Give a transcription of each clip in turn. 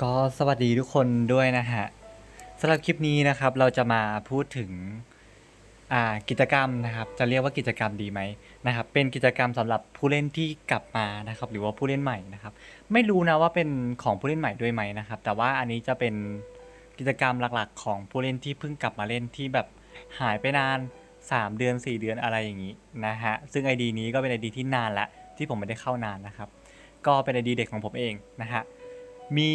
ก็สวัสดีทุกคนด้วยนะฮะสำหรับคลิปนี้นะครับเราจะมาพูดถึงอ่ากิจกรรมนะครับ จะเรียกว่ากิจกรรมดีไหมนะครับ เป็นกิจกรรมสำหรับผู้เล่นที่กลับมานะครับ หรือว่าผู้เล่นใหม่นะครับ ไม่รู้นะว่าเป็นของผู้เล่นใหม่ด้วยไหมนะครับ แต่ว่าอันนี้จะเป็นกิจกรรมหลักๆ ของผู้เล่นที่เพิ่งกลับมาเล่นที่แบบหายไปนาน 3 เดือน 4 เดือนอะไรอย่างนี้นะฮะซึ่ง ID นี้ก็เป็น ID ที่นานละที่ผมไม่ได้เข้านานนะครับ ก็เป็น ID เด็กของผมเองนะฮะ มี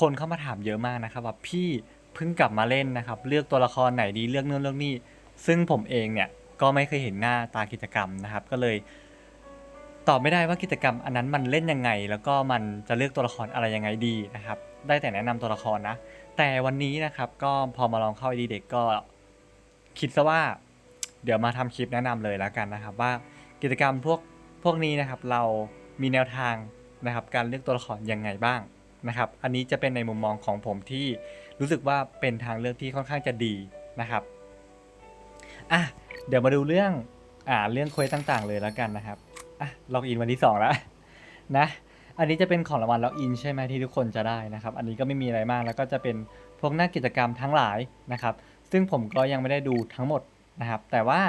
คนเข้ามาถามเยอะมากนะครับว่าพี่เพิ่งกลับมาเล่นนะครับ เลือกตัวละครไหนดีเลือกเนื่นเลือกนี่ซึ่งผมเองเนี่ยก็ไม่เคยเห็นหน้าตากิจกรรมนะครับ ก็เลยตอบไม่ได้ว่ากิจกรรมอันนั้นมันเล่นยังไง แล้วก็มันจะเลือกตัวละครอะไรยังไงดีนะครับ ได้แต่แนะนำตัวละครนะ แต่วันนี้นะครับก็พอมาลองเข้าดีเด็กก็คิดซะว่า เดี๋ยวมาทำคลิปแนะนำเลยแล้วกันนะครับ ว่ากิจกรรมพวกพวกนี้นะครับ เรามีแนวทางนะครับ การเลือกตัวละครยังไงบ้าง นะครับ อันนี้จะเป็นในมุมมองของผมที่รู้สึกว่าเป็นทางเลือกที่ค่อนข้างจะดีนะครับอะเดี๋ยวมาดูเรื่องอ่าเรื่องเควสต่างๆ เลยแล้วกันนะครับอะล็อกอินวันที่2แล้วนะอันนี้จะเป็นของรางวัลล็อกอินใช่ไหมที่ทุกคนจะได้นะครับ อันนี้ก็ไม่มีอะไรมากแล้วก็จะเป็นพวกหน้ากิจกรรมทั้งหลายนะครับ ซึ่งผมก็ยังไม่ได้ดูทั้งหมดนะครับ แต่ว่า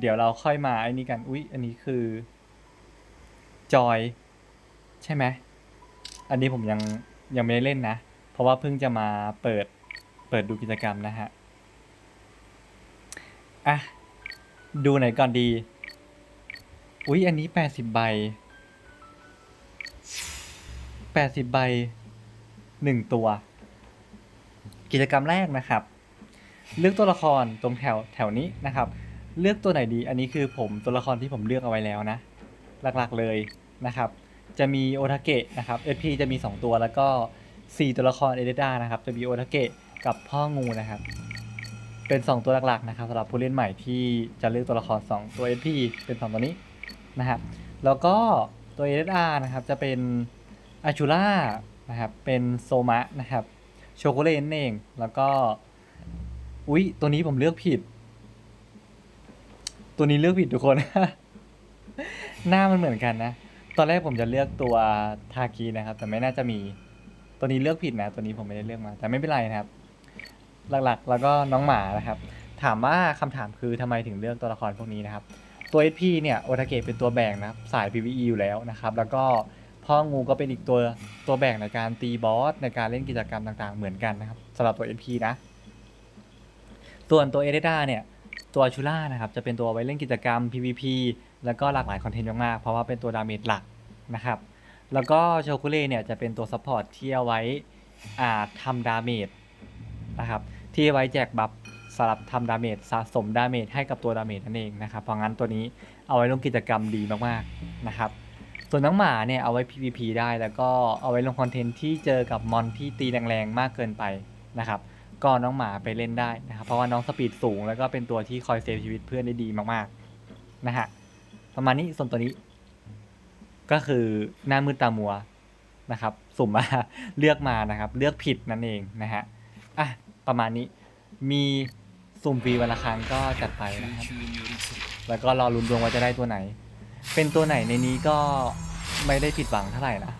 เดี๋ยวเราค่อยมาไอ้นี่กัน อุ๊ย อันนี้คือจอย ใช่ไหม อันนี้ผมยังยังไม่ได้เล่นนะ เพราะว่าเพิ่งจะมาเปิดเปิดดูกิจกรรมนะฮะ อะ ดูไหนก่อนดี อุ๊ย อันนี้แปดสิบใบแปดสิบใบหนึ่งตัว กิจกรรมแรกนะครับ เลือกตัวละครตรงแถวแถวนี้นะครับ เลือกตัวไหนดี อันนี้คือผมตัวละครที่ผมเลือกเอาไว้แล้วนะ หลักๆเลยนะครับ จะมีโอทาเกะนะครับ SP จะมี 2 ตัวแล้วก็ 4 ตัวละครเอเดดานะครับ จะมีโอทาเกะกับพ่องูนะครับ เป็น 2 ตัวหลักๆนะครับสำหรับผู้เล่นใหม่ที่จะเลือกตัวละคร 2 ตัว SP เป็น 2 ตัวนี้นะครับแล้วก็ตัวเอเดดานะครับจะเป็นอาชูล่านะครับเป็นโซมะนะครับโชโกเลนเองแล้วก็อุ๊ยตัวนี้ผมเลือกผิด ตัวนี้เลือกผิดทุกคน หน้ามันเหมือนกันนะ ตอนแรกผมจะเลือกตัวทากีนะครับ แต่ไม่น่าจะมีตัวนี้เลือกผิดนะ ตัวนี้ผมไม่ได้เลือกมา แต่ไม่เป็นไรนะครับ หลักๆ แล้วก็น้องหมานะครับ ถามว่าคำถามคือทำไมถึงเลือกตัวละครพวกนี้นะครับ ตัว SP เนี่ยโอทาเกะเป็นตัวแบ่งนะครับสาย PVE อยู่แล้วนะครับ แล้วก็พ่องูก็เป็นอีกตัวตัวแบ่งในการตีบอสในการเล่นกิจกรรมต่างๆ เหมือนกันนะครับสำหรับตัว SP นะ ส่วนตัวเอเดดาเนี่ย ตัวชูล่านะครับจะเป็นตัวไว้เล่นกิจกรรม PVP แล้วก็หลากหลายคอนเทนต์มากๆเพราะว่าเป็นตัวดาเมจหลักนะครับแล้วก็โชกุเล่เนี่ยจะเป็นตัวซัพพอร์ตที่เอาไว้อ่าทำดาเมจนะครับที่เอาไว้แจกบัฟสำหรับทำดาเมจสะสมดาเมจให้กับตัวดาเมจนั่นเองนะครับเพราะงั้นตัวนี้เอาไว้ลงกิจกรรมดีมากๆนะครับส่วนน้องหมาเนี่ยเอาไว้ PVP ได้แล้วก็เอาไว้ลงคอนเทนต์ที่เจอกับมอนที่ตีแรงๆมากเกินไปนะครับ ก็น้องหมาไปเล่นได้นะครับเพราะว่าน้องสปีดสูงแล้วก็เป็นตัวที่คอยเซฟชีวิตเพื่อนได้ดีมากๆนะฮะประมาณนี้ส่วนตัวนี้ ก็คือหน้ามืดตามัวนะครับ สุ่มมาเลือกมานะครับ เลือกผิดนั่นเองนะฮะอะประมาณนี้มีสุ่มฟรีวันละครั้งก็จัดไปนะครับ แล้วก็รอลุ้นดวงว่าจะได้ตัวไหน เป็นตัวไหนในนี้ก็ไม่ได้ผิดหวังเท่าไหร่นะ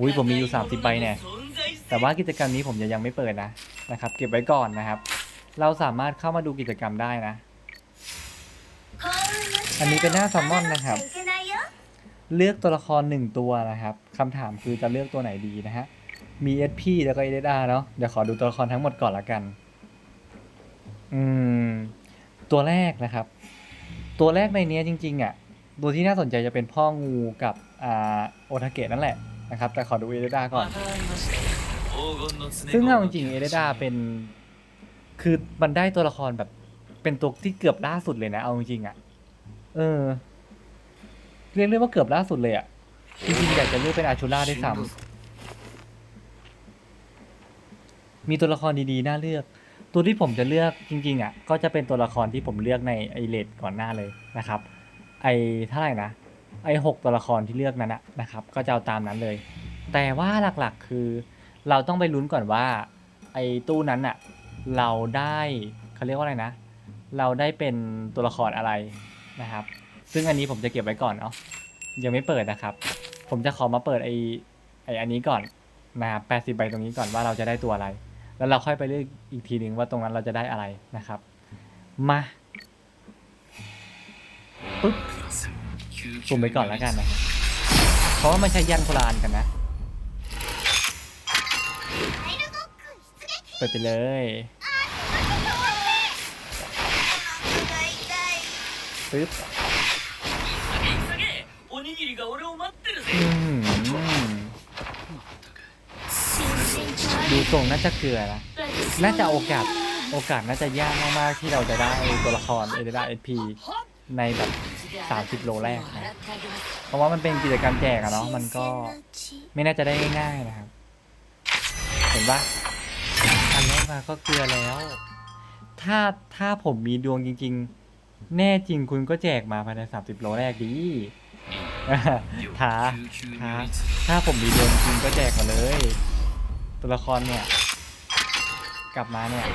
อุ้ยผมมีอยู่ 30ใบเนี่ย แต่ว่ากิจกรรมนี้ผมยังยังไม่เปิดนะนะครับ เก็บไว้ก่อนนะครับ เราสามารถเข้ามาดูกิจกรรมได้นะ อันนี้เป็นหน้าซลมมอนนะครับ เลือกตัวละครหนึ่งตัวนะครับคำถามคือจะเลือกตัวไหนดีนะฮะมี SP แล้วก็ SR เนาะเดี๋ยวขอดูตัวละครทั้งหมดก่อนละกัน อืม ตัวแรกนะครับ ตัวแรกในนี้จริงๆอะ ตัวที่น่าสนใจจะเป็นพ่องูกับอ่าโอทาเกะนั่นแหละนะครับ แต่ขอดู SR ก่อน ซึ่งเอาจริงๆเอเดดาเป็น คือมันได้ตัวละครแบบ เป็นตัวที่เกือบล่าสุดเลยนะเอาจริงๆอะ เออ เรียกได้ว่าเกือบล่าสุดเลยอะ จริงๆอยากจะเลือกเป็นอาชูล่าได้วยซ้ำมีตัวละครดีๆ น่าเลือก ตัวที่ผมจะเลือกจริง ๆ อะ ก็จะเป็นตัวละครที่ผมเลือกในไอเลดก่อนหน้าเลยนะครับ ไอเท่าไหร่นะ ไอหกตัวละครที่เลือกนั้นอะนะครับ ก็จะเอาตามนั้นเลย แต่ว่าหลักๆ คือ เราต้องไปลุ้นก่อนว่า ไอ้ตู้นั้นอะเราได้เขาเรียกว่าอะไรนะ เราได้เป็นตัวละครอะไรนะครับ ซึ่งอันนี้ผมจะเก็บไว้ก่อนเนาะยังไม่เปิดนะครับ ผมจะขอมาเปิดไอ้ไอ้อันนี้ก่อนนะครับแปดสิบใบตรงนี้ก่อนว่าเราจะได้ตัวอะไร แล้วเราค่อยไปเลือกอีกทีหนึ่งว่าตรงนั้นเราจะได้อะไรนะครับ มาปุ๊บสุ่มไปก่อนแล้วกันนะเพราะว่ามันใช้ยันโบราณกันนะ เปไปเลย ปึ๊บดูทรงน่าจะเกลือละน่าจะโอกาส โอกาสน่าจะยากมากๆที่เราจะได้ตัวละครเอเดราเอพีในแบบ30 โลแรกนะ เพราะว่ามันเป็นกิจกรรมแจกอะเนาะ มันก็ไม่น่าจะได้ง่ายนะครับ ห็นปะอันแรกมาก็เกลือแล้ว ถ้าถ้าผมมีดวงจริง ๆ แน่จริงคุณก็แจกมาภายในสามสิบโลแรกดีท้าท้าถ้าผมมีดวงจริงก็แจกมาเลย ตัวละครเนี่ย กลับมาเนี่ย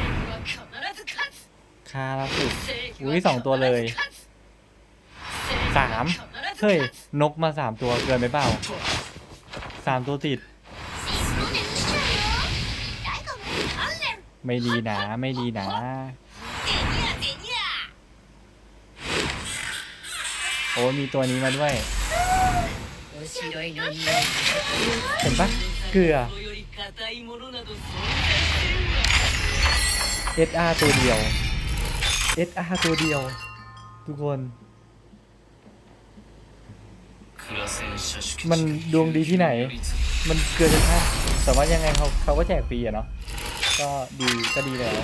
คาราสุอุ้ยสองตัวเลยสามเฮ้ยนกมาสามตัวเกินไปเปล่าสามตัวติด ไม่ดีนะไม่ดีนะโอ้มีตัวนี้มาด้วย เห็นปะเกลือเอส SR ตัวเดียวเอส SR ตัวเดียว ทุกคน มันดวงดีที่ไหน มันเกลือจะท่าแต่ว่ายังไงเขาเขาก็แจกฟรีอะเนาะ ก็ดีก็ดีแล้ว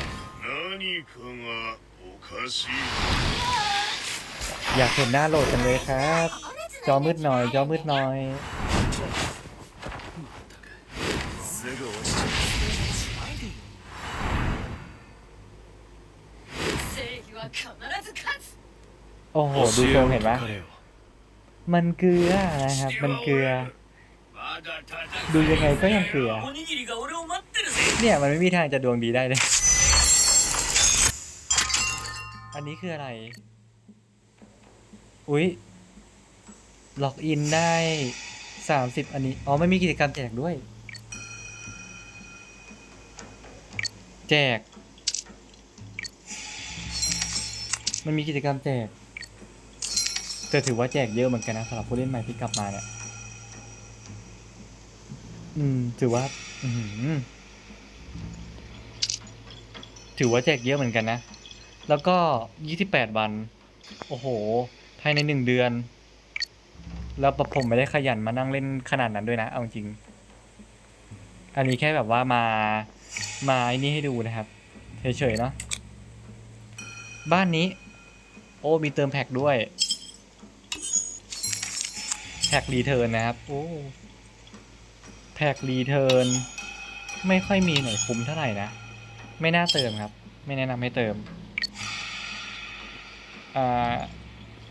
อยากเห็นหน้าโหลดกันเลยครับ จอมืดหน่อย จอมืดหน่อยโอ้โห ดูโรงเห็นไหมมันเกลือนะครับ มันเกลือ ดูยังไงก็ยังเกลือ เนี่ยมันไม่มีทางจะดวงดีได้เลย อันนี้คืออะไร อุ๊ยล็อกอินได้สามสิบอันนี้ อ๋อไม่มีกิจกรรมแจกด้วย แจก มันมีกิจกรรมแจกจะถือว่าแจกเยอะเหมือนกันนะสำหรับผู้เล่นใหม่ที่กลับมาเนี่ย อืม ถือว่า อืม ถือว่าแจกเยอะเหมือนกันนะ แล้วก็ 28 วัน โอ้โห ภายในหนึ่งเดือน แล้วผมไม่ได้ขยันมานั่งเล่นขนาดนั้นด้วยนะ เอาจริง อันนี้แค่แบบว่ามา มาไอ้นี่ให้ดูนะครับ เฉยๆเนาะ บ้านนี้ โอ้ มีเติมแพ็กด้วย แพ็กรีเทิร์นนะครับ โอ้แพ็กรีเทิร์นไม่ค่อยมีไหนคุ้มเท่าไหร่นะ ไม่น่าเติมครับ ไม่แนะนำให้เติม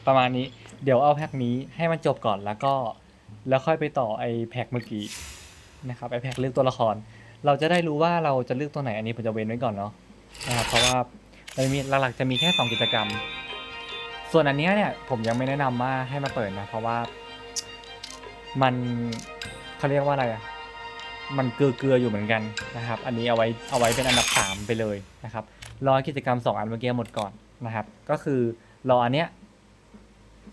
ประมาณนี้เดี๋ยวเอาแพ็กนี้ให้มันจบก่อนแล้วก็แล้วค่อยไปต่อไอแพ็กเมื่อกี้นะครับไอแพ็กเลือกตัวละคร เราจะได้รู้ว่าเราจะเลือกตัวไหนอันนี้ผมจะเว้นไว้ก่อนเนาะนะครับเพราะว่ามันมีหลักๆจะมีแค่สองกิจกรรม ส่วนอันเนี้ยเนี่ยผมยังไม่แนะนำว่าให้มาเปิดนะเพราะว่ามันเขาเรียกว่าอะไรอะ มันเกลือๆอยู่เหมือนกันนะครับ อันนี้เอาไว้เอาไว้เป็นอันดับสามไปเลยนะครับ รอกิจกรรมสองอันเมื่อกี้หมดก่อนนะครับ ก็คือรออันเนี้ย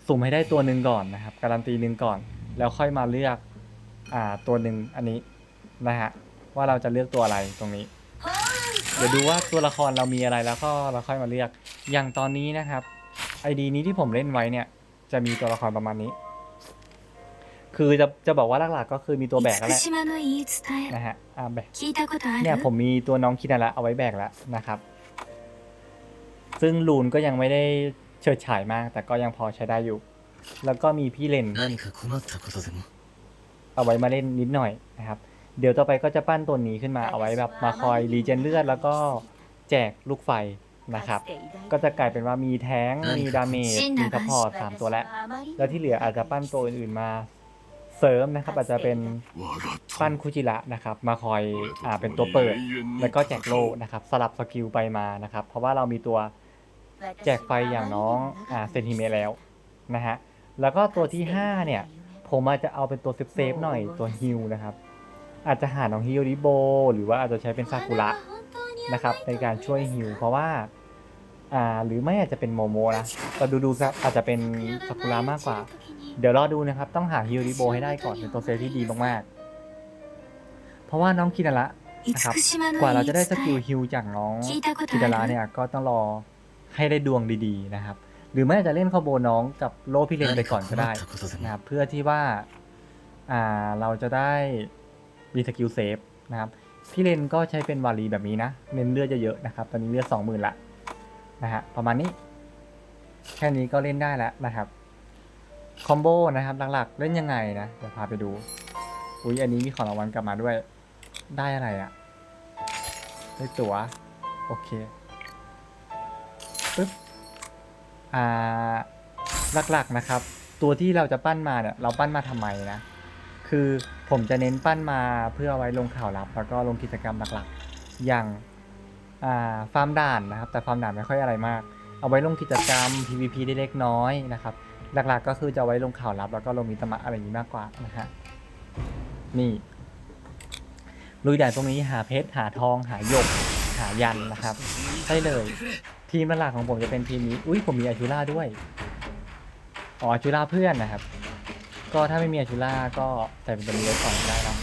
สุ่มให้ได้ตัวหนึ่งก่อนนะครับ การันตีหนึ่งก่อน แล้วค่อยมาเลือกอ่าตัวหนึ่งอันนี้นะฮะว่าเราจะเลือกตัวอะไรตรงนี้ เดี๋ยวดูว่าตัวละครเรามีอะไรแล้วก็เราค่อยมาเลือกอย่างตอนนี้นะครับไอดีนี้ที่ผมเล่นไว้เนี่ยจะมีตัวละครประมาณนี้ คือจะจะบอกว่าหลักๆก็คือมีตัวแบกแล้วแหละนะฮะอ่าแบกเนี่ยผมมีตัวน้องคินาระเอาไว้แบกแล้วนะครับ ซึ่งลูนก็ยังไม่ได้เฉิดฉายมาก แต่ก็ยังพอใช้ได้อยู่ แล้วก็มีพี่เลนเอาไว้มาเล่นนิดหน่อยนะครับ เดี๋ยวต่อไปก็จะปั้นตัวนี้ขึ้นมาเอาไว้แบบมาคอยรีเจนเลือดแล้วก็แจกลูกไฟนะครับ ก็จะกลายเป็นว่ามีแท้ง มีดาเมจ มีซัพพอร์ตสามตัวแล้ว แล้วที่เหลืออาจจะปั้นตัวอื่นๆมา เสริมนะครับอาจจะเป็น我がปั้นคุจิระนะครับมาคอยอ่าเป็นตัวเปิด แล้วก็แจกโล่นะครับสลับสกิลไปมานะครับ เพราะว่าเรามีตัวแจกไฟอย่างน้องอ่าเซนติเมตแล้วนะฮะแล้วก็ตัวที่ 5 เนี่ย ผมอาจจะเอาเป็นตัวเซฟเซฟๆหน่อยตัวฮิลนะครับ อาจจะหาน้องฮิโยริโบ หรือว่าอาจจะใช้เป็นซากุระนะครับ ในการช่วยฮิวเพราะว่าอ่าหรือไม่อาจจะเป็นโมโมนะแต่ดูดูๆซะอาจจะเป็นซากุระมากกว่า เดี๋ยวรอดูนะครับ ต้องหาฮิวริโบให้ได้ก่อนเป็นตัวเซฟที่ดีมากๆ เพราะว่าน้องคินาระนะครับ กว่าเราจะได้สกิลฮิวจากน้องคินาระเนี่ยก็ต้องรอให้ได้ดวงดีๆนะครับ หรือไม่จจะเล่นคอโบน้องกับโลพี่เลนไปก่อนก็ได้นะครับ เพื่อที่ว่าอ่าเราจะได้มีสกิลเซฟนะครับพี่เลนก็ใช้เป็นวารีแบบนี้นะเน้นเลือดเยอะๆนะครับ ตอนนี้เลือดสองหมื่นละนะฮะประมาณนี้ แค่นี้ก็เล่นได้แล้วนะครับ คอมโบนะครับหลักๆ เล่นยังไงนะเดี๋ยวพาไปดู อุ้ยอันนี้มีของรางวัลกลับมาด้วย ได้อะไรอะ่ะได้ตั๋ว โอเคปึ๊บอ่าหลักๆนะครับ ตัวที่เราจะปั้นมาเนี่ยเราปั้นมาทำไมนะ คือผมจะเน้นปั้นมาเพื่ออาไว้ลงข่าวลับ แล้วก็ลงกิจกรรมหลักๆ อย่างอ่าฟาร์มด่านนะครับ แต่ฟาร์มด่านไม่ค่อยอะไรมาก เอาไว้ลงกิจกรรม PVP ได้เล็กน้อยนะครับ หลักๆก็คือจะไว้ลงข่าวลับ แล้วก็ลงมิตมะอะไรอย่างนี้มากกว่านะฮะนี่ลุยด่านตรงนี้หาเพชรหาทองหาหยกหายันนะครับใช่เลย ทีมหลักของผมจะเป็นทีมนี้อุ้ยผมมีอาชูล่าด้วยอ๋ออาชูล่าเพื่อนนะครับ ก็ถ้าไม่มีอาชูล่าก็ใส่เป็นตัวนี้ไว้ก่อนได้เนอะ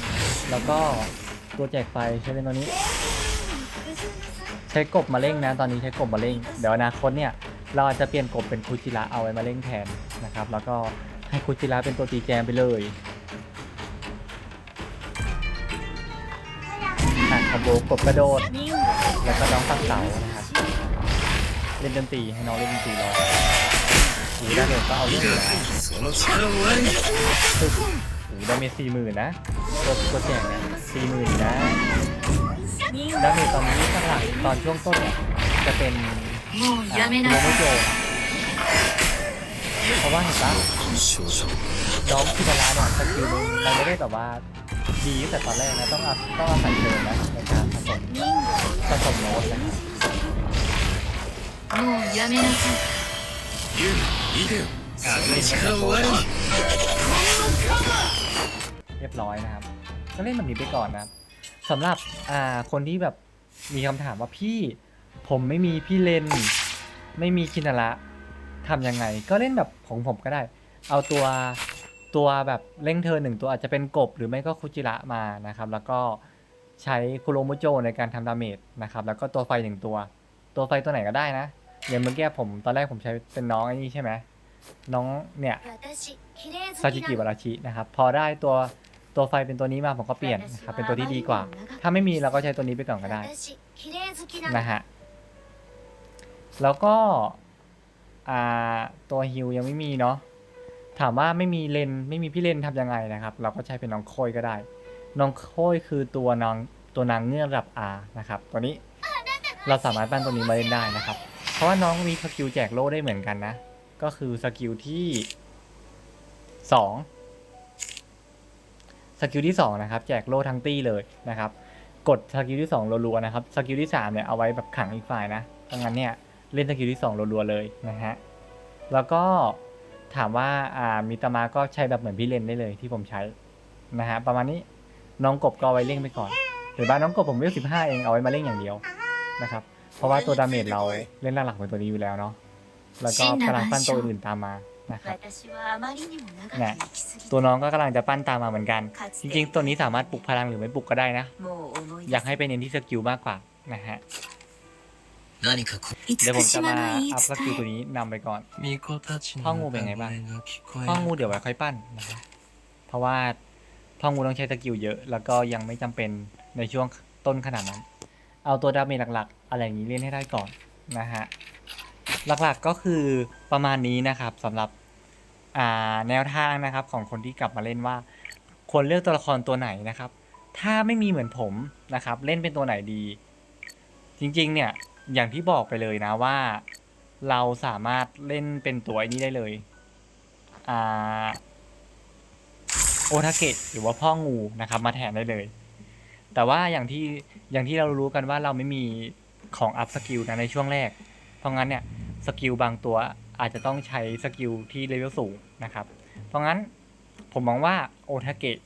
แล้วก็ตัวแจกไฟใช้เป็นตัวนี้ ใช้กบมาเร่งนะตอนนี้ใช้กบมาเร่งเดี๋ยวอนาคตเนี่ยเราอาจจะเปลี่ยนกบเป็นคุจิระเอาไว้มาเร่งแทน นะครับ แล้วก็ให้คุจิระเป็นตัวตีแจมไปเลยการคอโบกบกระโดด แล้วก็น้องตักเสานะครับเล่นดนตรีให้น้องเล่นดนตรีร้องหูดาเมจก็เอาเรื่อยหูดาเมจสี่หมื่นนะตัวตัวแจกนะสี่หมื่นนะดาเมจตอนนี้ข้างหลังตอนช่วงต้นเนี่ยจะเป็นโมโมโจ เพราะว่าเห็นปะ 少々 น้องคิดาระเนี่ยสกิลมันมันไม่ได้แบบว่าดีตั้งแต่ตอนแรกนะต้องอาต้องอาศัยเธอนะในการผสมผสมโน้ตนะครับ もうやめなさいユウ見てよその力を我に เรียบร้อยนะครับ ก็เล่นแบบนี้ไปก่อนนะครับสำหรับอ่าคนที่แบบมีคำถามว่าพี่ ผมไม่มีพี่เลน ไม่มีคินาระ ทำยังไงก็เล่นแบบของผมก็ได้ เอาตัวตัวแบบเร่งเธอหนึ่งตัวอาจจะเป็นกบหรือไม่ก็คุจิระมานะครับ แล้วก็ใช้คุโรมุโจในการทำดาเมจนะครับแล้วก็ตัวไฟหนึ่งตัว ตัวไฟตัวไหนก็ได้นะอย่างเมื่อกี้ผมตอนแรกผมใช้เป็นน้องไอ้นี่ใช่ไหมน้องเนี่ยซาจิกิวาราชินะครับพอได้ตัวตัวไฟเป็นตัวนี้มาผมก็เปลี่ยนนะครับเป็นตัวที่ดีกว่า ถ้าไม่มีเราก็ใช้ตัวนี้ไปก่อนก็ได้นะฮะแล้วก็ อ่าตัวฮิวยังไม่มีเนาะถามว่าไม่มีเลนไม่มีพี่เลนทำยังไงนะครับ เราก็ใช้เป็นน้องโคยก็ได้ น้องโคยคือตัวนางตัวนางเงือกระดับ R นะครับ ตัวนี้เราสามารถปั้นตัวนี้มาเล่นได้นะครับ เพราะว่าน้องมีสกิลแจกโล่ได้เหมือนกันนะ ก็คือสกิลที่สองสกิลที่สองนะครับ แจกโล่ทั้งตี้เลยนะครับ กดสกิลที่สองรัวๆนะครับ สกิลที่สามเนี่ยเอาไว้แบบขังอีกฝ่ายนะดังนั้นเนี่ย เล่นสกิลที่2รัวๆเลยนะฮะ แล้วก็ถามว่าอ่ามิตามาก็ใช้แบบเหมือนพี่เลนได้เลยที่ผมใช้นะฮะประมาณนี้น้องกบก็เอาไว้เล่นไปก่อนหรือบ้านน้องกบผมเลี้ลสิบห้าเองเอาไว้มาเล่นอย่างเดียวนะครับ เพราะว่าตัวดาเมจเราเล่นหลักๆเป็นตัวนี้อยู่แล้วเนาะแล้วก็กำลังปั้นตัวอื่นตามมานะครับเนี่ยตัวน้องก็กำลังจะปั้นตามมาเหมือนกัน จริงๆ ตัวนี้สามารถปลุกพลังหรือไม่ปลุกก็ได้นะ อยากให้เปเน้นที่สกิลมากกว่านะฮะ 何かこい เดี๋ยว つ ผ か มจะ 島 มา の言い อัพสกิล 伝 ตัว え นี้นำไปก่อน 巫女たちの พ่องูเป็นไงบ้าง 声が聞こえ พ่องู る เดี๋ยวไว้ค่อยปั้นนะครับเพราะว่าพ่องูต้องใช้สกิลเยอะ แล้วก็ยังไม่จำเป็นในช่วงต้นขนาดนั้น เอาตัวดาเมจหลักๆ อะไรอย่างนี้เล่นให้ได้ก่อนนะฮะ หลักๆก็คือประมาณนี้นะครับสำหรับอ่าแนวทางนะครับของคนที่กลับมาเล่นว่า ควรเลือกตัวละครตัวไหนนะครับ ถ้าไม่มีเหมือนผมนะครับ เล่นเป็นตัวไหนดี จริงๆ เนี่ย อย่างที่บอกไปเลยนะว่า เราสามารถเล่นเป็นตัวไอ้นี้ได้เลยอ่าโอทาเกะหรือว่าพ่องูนะครับ มาแทนได้เลย แต่ว่าอย่างที่อย่างที่เรารู้กันว่าเราไม่มีของอัพสกิลนะในช่วงแรก เพราะงั้นเนี่ยสกิลบางตัวอาจจะต้องใช้สกิลที่เลเวลสูงนะครับ เพราะงั้นผมมองว่าโอทาเกะ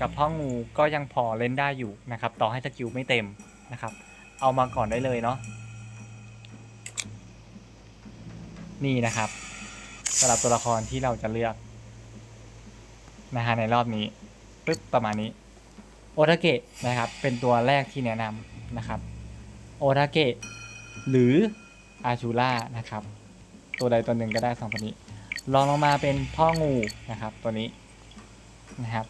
กับพ่องูก็ยังพอเล่นได้อยู่นะครับ ต่อให้สกิลไม่เต็มนะครับ เอามาก่อนได้เลยเนาะนี่นะครับสำหรับตัวละครที่เราจะเลือกนะฮะในรอบนี้ปึ๊บประมาณนี้ โอทาเกะนะครับ เป็นตัวแรกที่แนะนำนะครับ โอทาเกะหรืออาชูล่านะครับ ตัวใดตัวหนึ่งก็ได้สองตัวนี้รองลงมาเป็นพ่องูนะครับ ตัวนี้นะครับ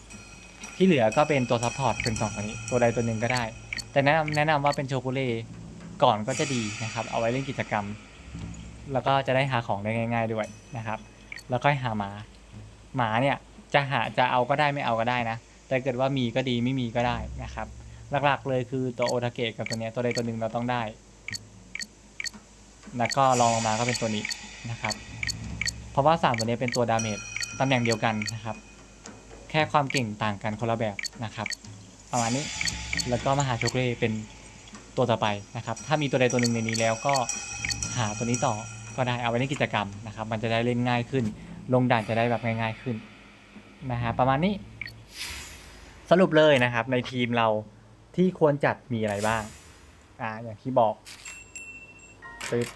ที่เหลือก็เป็นตัวซัพพอร์ตเป็นสองตัวนี้ ตัวใดตัวหนึ่งก็ได้ แต่แนะนำแนะนำว่าเป็นโชกุเล่ก่อนก็จะดีนะครับ เอาไว้เล่นกิจกรรม แล้วก็จะได้หาของได้ง่าย ๆด้วยนะครับ แล้วก็หาหมาหมาเนี่ยจะหาจะเอาก็ได้ไม่เอาก็ได้นะ แต่เกิดว่ามีก็ดีไม่มีก็ได้นะครับ หลักๆเลยคือตัวโอทาเกะกับตัวเนี้ยตัวใดตัวหนึ่งเราต้องได้ แล้วก็ลองลงมาก็เป็นตัวนี้นะครับ เพราะว่าสามตัวนี้เป็นตัวดาเมจตำแหน่งเดียวกันนะครับ แค่ความเก่งต่างกันคนละแบบนะครับ ประมาณนี้ แล้วก็มาหาโชคเล่เป็นตัวต่อไปนะครับ ถ้ามีตัวใดตัวหนึ่งในนี้แล้วก็หาตัวนี้ต่อก็ได้เอาไว้ในกิจกรรมนะครับ มันจะได้เล่นง่ายขึ้น ลงด่านจะได้แบบง่ายๆขึ้นนะฮะประมาณนี้ สรุปเลยนะครับ ในทีมเราที่ควรจัดมีอะไรบ้างอ่าอย่างที่บอกปึ๊บ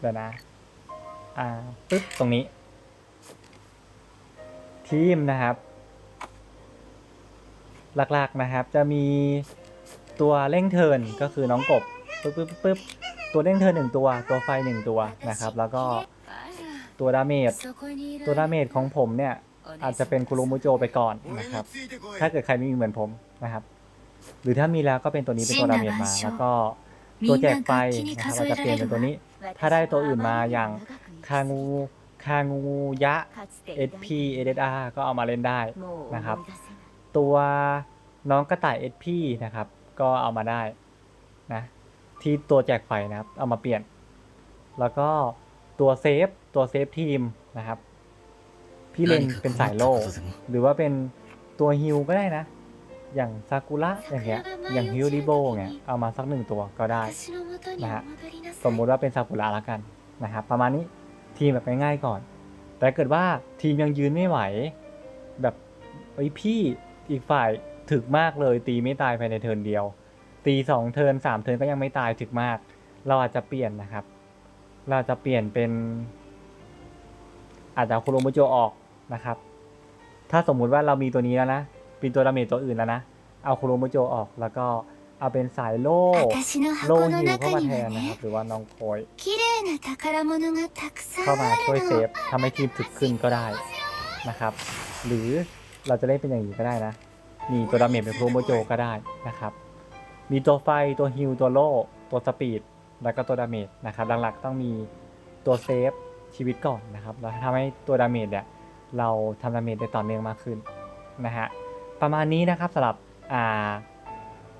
เดี๋ยวนะอ่าปึ๊บตรงนี้ ทีมนะครับ หลักๆนะครับ จะมีตัวเร่งเทินก็คือน้องกบปึ๊บปึ๊บปึ๊บตัวเร่งเทินหนึ่งตัว ตัวไฟหนึ่งตัวนะครับ แล้วก็ตัวดาเมจตัวดาเมจของผมเนี่ย อาจจะเป็นคุโรมุโจไปก่อนนะครับ ถ้าเกิดใครไม่มีเหมือนผมนะครับ หรือถ้ามีแล้วก็เป็นตัวนี้เป็นตัวดาเมจมาแล้วก็ตัวแจกไฟนะครับเราจะเปลี่ยนเป็นตัวนี้ ถ้าได้ตัวอื่นมาอย่างคางูคางูยะ HPADR ก็เอามาเล่นได้นะครับ ตัวน้องกระต่าย SP นะครับ ก็เอามาได้นะที่ตัวแจกไฟนะครับ เอามาเปลี่ยน แล้วก็ตัวเซฟตัวเซฟทีมนะครับ พี่เลนเป็นสายโล่หรือว่าเป็นตัวฮิวก็ได้นะ อย่างซากุระอย่างเงี้ยอย่างฮิวริโบเงี้ยเอามาสักหนึ่งตัวก็ได้นะฮะสมมุติว่าเป็นซากุระแล้วกันนะครับ ประมาณนี้ทีมแบบง่ายๆก่อน แต่เกิดว่าทีมยังยืนไม่ไหว แบบไอ้ยพี่ อีกฝ่ายถึกมากเลยตีไม่ตายภายในเทินเดียว ตีสองเทินสามเทินก็ยังไม่ตายถึกมาก เราอาจจะเปลี่ยนนะครับ เราจะเปลี่ยนเป็น อาจจะคุโรโมโจออกนะครับ ถ้าสมมุติว่าเรามีตัวนี้แล้วนะเป็นตัวดาเมจตัวอื่นแล้วนะเอาคุโรโมโจออกแล้วก็เอาเป็นสายโล่โล่หิวเข้ามาแทนนะครับ หรือว่าน้องโอยเข้ามาช่วยเซฟทำให้ทีมถึกขึ้นก็ได้นะครับ หรือ เราจะเล่นเป็นอย่างนี้ก็ได้นะ มีตัวดาเมจเป็นโปรโมโจก็ได้นะครับ มีตัวไฟตัวฮิลตัวโล่ตัวสปีดแล้วก็ตัวดาเมจนะครับหลักๆต้องมีตัวเซฟชีวิตก่อนนะครับแล้วทำให้ตัวดาเมจเนี่ยเราทำดาเมจได้ต่อเนื่องมากขึ้นนะฮะประมาณนี้นะครับสำหรับอ่า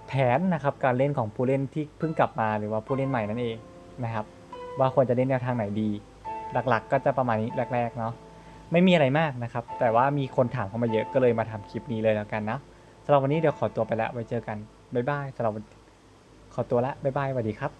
แผนนะครับการเล่นของผู้เล่นที่เพิ่งกลับมาหรือว่าผู้เล่นใหม่นั่นเองนะครับ ว่าควรจะเล่นแนวทางไหนดี หลักๆก็จะประมาณนี้แรกๆเนาะ ไม่มีอะไรมากนะครับ แต่ว่ามีคนถามเข้ามาเยอะก็เลยมาทำคลิปนี้เลยแล้วกันนะสำหรับวันนี้เดี๋ยวขอตัวไปแล้วไว้เจอกันบ๊ายบายสำหรับขอตัวละบ๊ายบายสวัสดีครับ